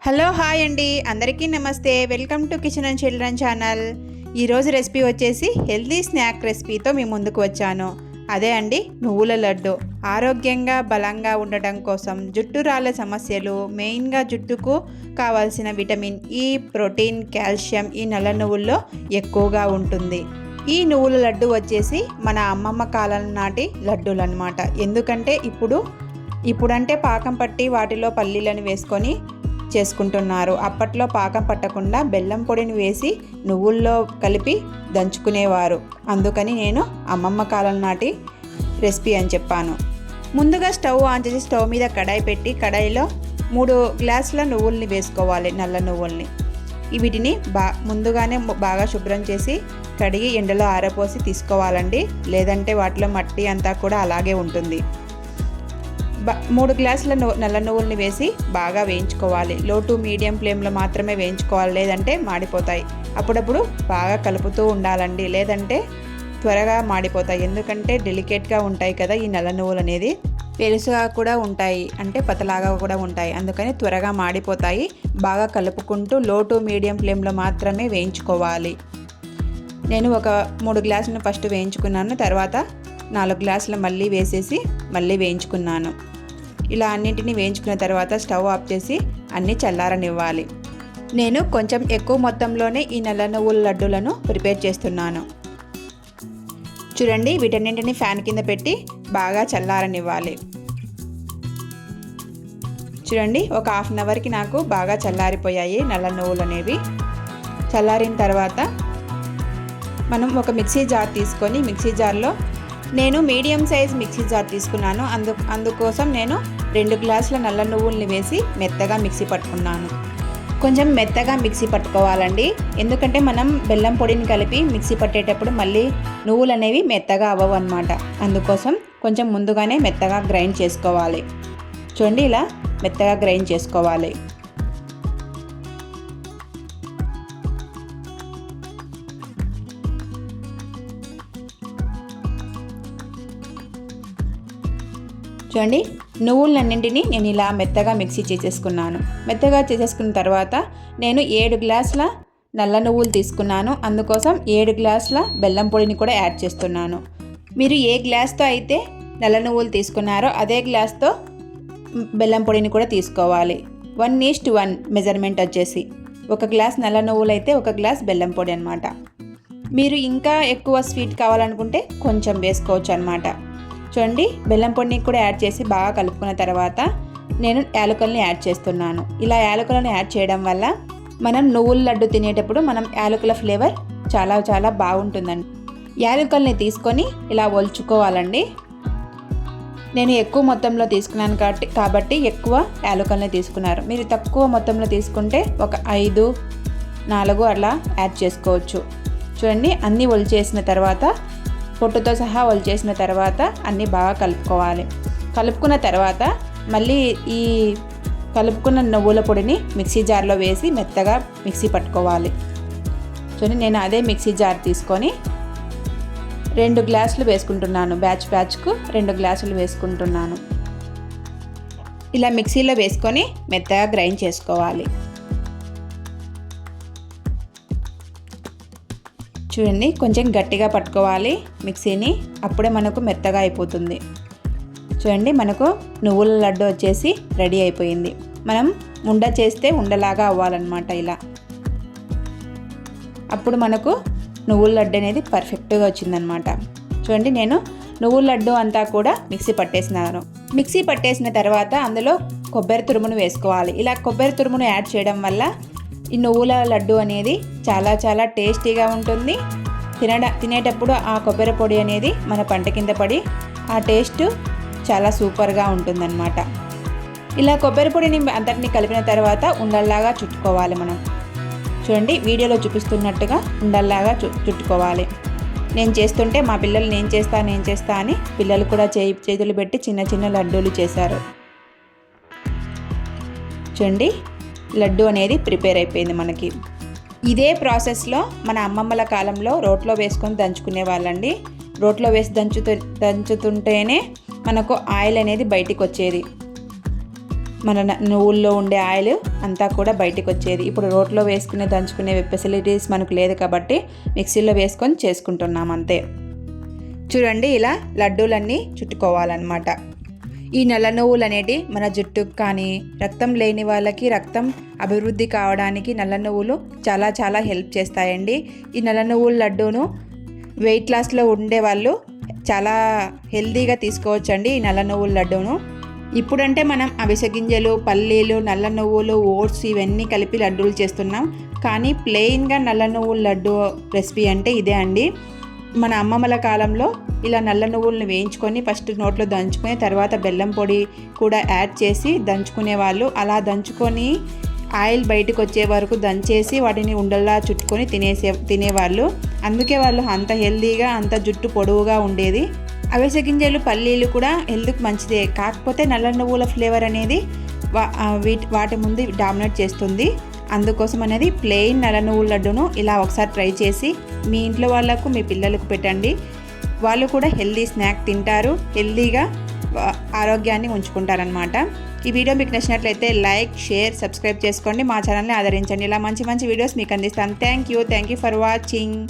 Hello hi అండి అందరికీ నమస్తే. Welcome to kitchen and children channel. ఈరోజు రెసిపీ వచ్చేసి హెల్దీ స్నాక్ రెసిపీతో మీ ముందుకు వచ్చాను. అదే అండి నువ్వుల లడ్డు. ఆరోగ్యంగా బలంగా ఉండటం కోసం జుట్టు రాళ్ళ సమస్యలు మెయిన్గా జుట్టుకు కావాల్సిన విటమిన్ ఈ ప్రోటీన్ కాల్షియం ఈ నల్ల నువ్వుల్లో ఎక్కువగా ఉంటుంది. ఈ నువ్వుల లడ్డు వచ్చేసి మన అమ్మమ్మ కాలం నాటి లడ్డూలు అనమాట ఎందుకంటే ఇప్పుడు ఇప్పుడంటే పాకం పట్టి వాటిలో పల్లీలను వేసుకొని చేసుకుంటున్నారు. అప్పట్లో పాకం పట్టకుండా బెల్లం పొడిని వేసి నువ్వుల్లో కలిపి దంచుకునేవారు. అందుకని నేను అమ్మమ్మ కాలం నాటి రెసిపీ అని చెప్పాను. ముందుగా స్టవ్ ఆన్ చేసి స్టవ్ మీద కడాయి పెట్టి కడాయిలో మూడు గ్లాసుల నువ్వుల్ని వేసుకోవాలి నల్ల నువ్వుల్ని. వీటిని బా ముందుగానే బాగా శుభ్రం చేసి కడిగి ఎండలో ఆరపోసి తీసుకోవాలండి. లేదంటే వాటిలో మట్టి అంతా కూడా అలాగే ఉంటుంది. మూడు గ్లాసుల నల్ల నువ్వుల్ని వేసి బాగా వేయించుకోవాలి. లో టు మీడియం ఫ్లేమ్లో మాత్రమే వేయించుకోవాలి. లేదంటే మాడిపోతాయి. అప్పుడప్పుడు బాగా కలుపుతూ ఉండాలండి. లేదంటే త్వరగా మాడిపోతాయి. ఎందుకంటే డెలికేట్గా ఉంటాయి కదా ఈ నల్ల నువ్వులు అనేది. పెరుసుగా కూడా ఉంటాయి. అంటే పతలాగా కూడా ఉంటాయి. అందుకని త్వరగా మాడిపోతాయి. బాగా కలుపుకుంటూ లో టు మీడియం ఫ్లేమ్లో మాత్రమే వేయించుకోవాలి. నేను ఒక మూడు గ్లాసులను ఫస్ట్ వేయించుకున్నాను. తర్వాత నాలుగు గ్లాసులు మళ్ళీ వేసేసి మళ్ళీ వేయించుకున్నాను. ఇలా అన్నింటినీ వేయించుకున్న తర్వాత స్టవ్ ఆఫ్ చేసి అన్నీ చల్లారనివ్వాలి. నేను కొంచెం ఎక్కువ మొత్తంలోనే ఈ నల్ల నువ్వుల లడ్డూలను ప్రిపేర్ చేస్తున్నాను. చూడండి వీటన్నింటిని ఫ్యాన్ కింద పెట్టి బాగా చల్లారనివ్వాలి. చూడండి ఒక హాఫ్ అన్ అవర్కి నాకు బాగా చల్లారిపోయాయి నల్ల నువ్వులు అనేవి. చల్లారిన తర్వాత మనం ఒక మిక్సీ జార్ తీసుకొని మిక్సీ జార్లో నేను మీడియం సైజ్ మిక్సీ జార్ తీసుకున్నాను. అందు అందుకోసం నేను రెండు గ్లాసుల నల్ల నువ్వుల్ని వేసి మెత్తగా మిక్సీ పట్టుకున్నాను. కొంచెం మెత్తగా మిక్సీ పట్టుకోవాలండి. ఎందుకంటే మనం బెల్లం పొడిని కలిపి మిక్సీ పట్టేటప్పుడు మళ్ళీ నువ్వులు అనేవి మెత్తగా అవ్వవు అనమాట అందుకోసం కొంచెం ముందుగానే మెత్తగా గ్రైండ్ చేసుకోవాలి. చూడండి ఇలా మెత్తగా గ్రైండ్ చేసుకోవాలి. చూడండి నువ్వులన్నింటినీ నేను ఇలా మెత్తగా మిక్సీ చేసేసుకున్నాను. మెత్తగా చేసేసుకున్న తర్వాత నేను ఏడు గ్లాసుల నల్ల నువ్వులు తీసుకున్నాను. అందుకోసం ఏడు గ్లాసుల బెల్లం పొడిని కూడా యాడ్ చేస్తున్నాను. మీరు ఏ గ్లాస్తో అయితే నల్ల నువ్వులు తీసుకున్నారో అదే గ్లాస్తో బెల్లం పొడిని కూడా తీసుకోవాలి. వన్ ఈస్ట్ వన్ మెజర్మెంట్ వచ్చేసి ఒక గ్లాస్ నల్ల నువ్వులు అయితే ఒక గ్లాస్ బెల్లం పొడి అనమాట మీరు ఇంకా ఎక్కువ స్వీట్ కావాలనుకుంటే కొంచెం వేసుకోవచ్చు అనమాట చూడండి బెల్లం పొడిని కూడా యాడ్ చేసి బాగా కలుపుకున్న తర్వాత నేను యాలకుల్ని యాడ్ చేస్తున్నాను. ఇలా యాలకులను యాడ్ చేయడం వల్ల మనం నువ్వుల లడ్డు తినేటప్పుడు మనం యాలకుల ఫ్లేవర్ చాలా చాలా బాగుంటుందండి. యాలకుల్ని తీసుకొని ఇలా ఒలుచుకోవాలండి. నేను ఎక్కువ మొత్తంలో తీసుకున్నాను కాబట్టి కాబట్టి ఎక్కువ యాలకుల్ని తీసుకున్నారు. మీరు తక్కువ మొత్తంలో తీసుకుంటే ఒక ఐదు నాలుగు అలా యాడ్ చేసుకోవచ్చు. చూడండి అన్నీ ఒలిచేసిన తర్వాత పొట్టుతో సహా వలిచేసిన తర్వాత అన్నీ బాగా కలుపుకోవాలి. కలుపుకున్న తర్వాత మళ్ళీ ఈ కలుపుకున్న నువ్వుల పొడిని మిక్సీ జార్లో వేసి మెత్తగా మిక్సీ పట్టుకోవాలి. చూడండి నేను అదే మిక్సీ జార్ తీసుకొని రెండు గ్లాసులు వేసుకుంటున్నాను. బ్యాచ్ బ్యాచ్కు రెండు గ్లాసులు వేసుకుంటున్నాను. ఇలా మిక్సీలో వేసుకొని మెత్తగా గ్రైండ్ చేసుకోవాలి. చూడండి కొంచెం గట్టిగా పట్టుకోవాలి మిక్సీని. అప్పుడే మనకు మెత్తగా అయిపోతుంది. చూడండి మనకు నువ్వుల లడ్డు వచ్చేసి రెడీ అయిపోయింది. మనం ఉండ చేస్తే ఉండలాగా అవ్వాలన్నమాట ఇలా. అప్పుడు మనకు నువ్వుల లడ్డు అనేది పర్ఫెక్ట్గా వచ్చిందనమాట చూడండి నేను నువ్వుల లడ్డు అంతా కూడా మిక్సీ పట్టేసినాను. మిక్సీ పట్టేసిన తర్వాత అందులో కొబ్బరి తురుమును వేసుకోవాలి. ఇలా కొబ్బరి తురుమును యాడ్ చేయడం వల్ల ఈ నువ్వుల లడ్డు అనేది చాలా చాలా టేస్టీగా ఉంటుంది. తినడ తినేటప్పుడు ఆ కొబ్బరి పొడి అనేది మన పంట కింద పడి ఆ టేస్ట్ చాలా సూపర్గా ఉంటుందన్నమాట. ఇలా కొబ్బరి పొడిని అంతటిని కలిపిన తర్వాత ఉండల్లాగా చుట్టుకోవాలి మనం. చూడండి వీడియోలో చూపిస్తున్నట్టుగా ఉండల్లాగా చు చుట్టుకోవాలి. నేను చేస్తుంటే మా పిల్లలు నేను చేస్తా నేను చేస్తా అని పిల్లలు కూడా చేయి చేతులు పెట్టి చిన్న చిన్న లడ్డూలు చేశారు. చూడండి లడ్డు అనేది ప్రిపేర్ అయిపోయింది మనకి. ఇదే ప్రాసెస్లో మన అమ్మమ్మల కాలంలో రోట్లో వేసుకొని దంచుకునే వాళ్ళండి. రోట్లో వేసి దంచుతూ దంచుతుంటేనే మనకు ఆయిల్ అనేది బయటికి వచ్చేది మన నువ్వుల్లో ఉండే ఆయిల్ అంతా కూడా బయటికి వచ్చేది ఇప్పుడు రోట్లో వేసుకునే దంచుకునే ఫెసిలిటీస్ మనకు లేదు కాబట్టి మిక్సీలో వేసుకొని చేసుకుంటున్నాం అంతే. చూడండి ఇలా లడ్డూలన్నీ చుట్టుకోవాలన్నమాట. ఈ నల్ల నువ్వులు అనేటి మన జుట్టుకు కానీ రక్తం లేని వాళ్ళకి రక్తం అభివృద్ధి కావడానికి నల్ల నువ్వులు చాలా చాలా హెల్ప్ చేస్తాయండి. ఈ నల్ల నువ్వుల లడ్డూను వెయిట్ లాస్లో ఉండే వాళ్ళు చాలా హెల్దీగా తీసుకోవచ్చండి ఈ నల్ల నువ్వుల లడ్డూను. ఇప్పుడంటే మనం అవిసె గింజలు పల్లీలు నల్ల నువ్వులు ఓట్స్ ఇవన్నీ కలిపి లడ్డూలు చేస్తున్నాం. కానీ ప్లెయిన్గా నల్ల నువ్వుల లడ్డు రెసిపీ అంటే ఇదే అండి. మన అమ్మమ్మల కాలంలో ఇలా నల్ల నువ్వులను వేయించుకొని ఫస్ట్ నోట్లో దంచుకొని తర్వాత బెల్లం పొడి కూడా యాడ్ చేసి దంచుకునే వాళ్ళు. అలా దంచుకొని ఆయిల్ బయటకు వచ్చే వరకు దంచేసి వాటిని ఉండల్లా చుట్టుకొని తినేసే తినేవాళ్ళు. అందుకే వాళ్ళు అంత హెల్దీగా అంత జుట్టు పొడవుగా ఉండేది. అవిసె గింజలు పల్లీలు కూడా హెల్త్కి మంచిదే. కాకపోతే నల్ల నువ్వుల ఫ్లేవర్ అనేది వా- వీటి వాటి ముందు డామినేట్ చేస్తుంది. అందుకోసం అనేది ప్లెయిన్ నల్ల నువ్వుల లడ్డును ఇలా ఒకసారి ట్రై చేసి మీ ఇంట్లో వాళ్ళకు మీ పిల్లలకు పెట్టండి. వాళ్ళు కూడా హెల్దీ స్నాక్ తింటారు హెల్దీగా ఆరోగ్యాన్ని ఉంచుకుంటారనమాట ఈ వీడియో మీకు నచ్చినట్లయితే లైక్ షేర్ సబ్స్క్రైబ్ చేసుకోండి. మా ఛానల్ని ఆదరించండి. ఇలా మంచి మంచి వీడియోస్ మీకు అందిస్తాను. Thank you thank you for watching